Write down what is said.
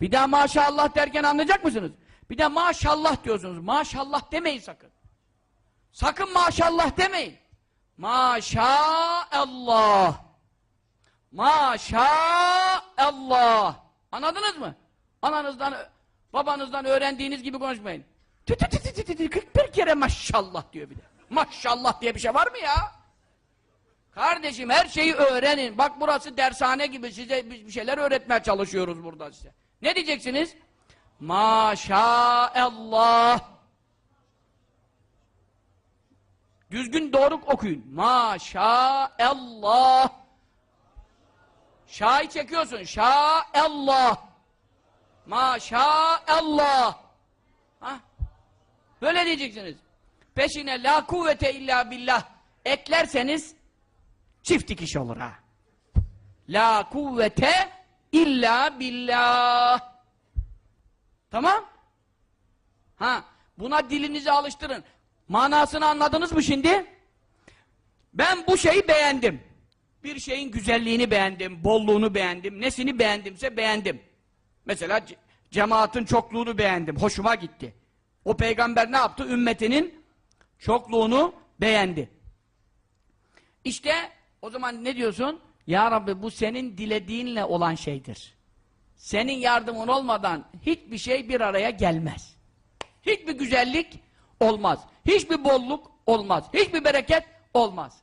Bir daha maşallah derken anlayacak mısınız? Bir de maşallah diyorsunuz. Maşallah demeyin sakın. Sakın maşallah demeyin. Maşallah. Maşallah. Anladınız mı? Ananızdan, babanızdan öğrendiğiniz gibi konuşmayın. Tü tü tü tü tü tü tü, 41 kere maşallah diyor bir de. Maşallah diye bir şey var mı ya? Kardeşim her şeyi öğrenin. Bak burası dershane gibi size bir şeyler öğretmeye çalışıyoruz burada size. Ne diyeceksiniz? Maşallah. Düzgün doğru okuyun. Maşallah. Şa'yı çekiyorsun. Şa'allah. Maşallah. Ha? Böyle diyeceksiniz. Peşine la kuvvete illa billah eklerseniz çift dikiş olur ha. La kuvvete illa billah. Tamam? Ha, buna dilinizi alıştırın. Manasını anladınız mı şimdi? Ben bu şeyi beğendim. Bir şeyin güzelliğini beğendim, bolluğunu beğendim, nesini beğendimse beğendim. Mesela ce- cemaatin çokluğunu beğendim, hoşuma gitti. O peygamber ne yaptı? Ümmetinin çokluğunu beğendi. İşte o zaman ne diyorsun? Ya Rabbi bu senin dilediğinle olan şeydir. Senin yardımın olmadan hiçbir şey bir araya gelmez. Hiçbir güzellik olmaz. Hiçbir bolluk olmaz. Hiçbir bereket olmaz.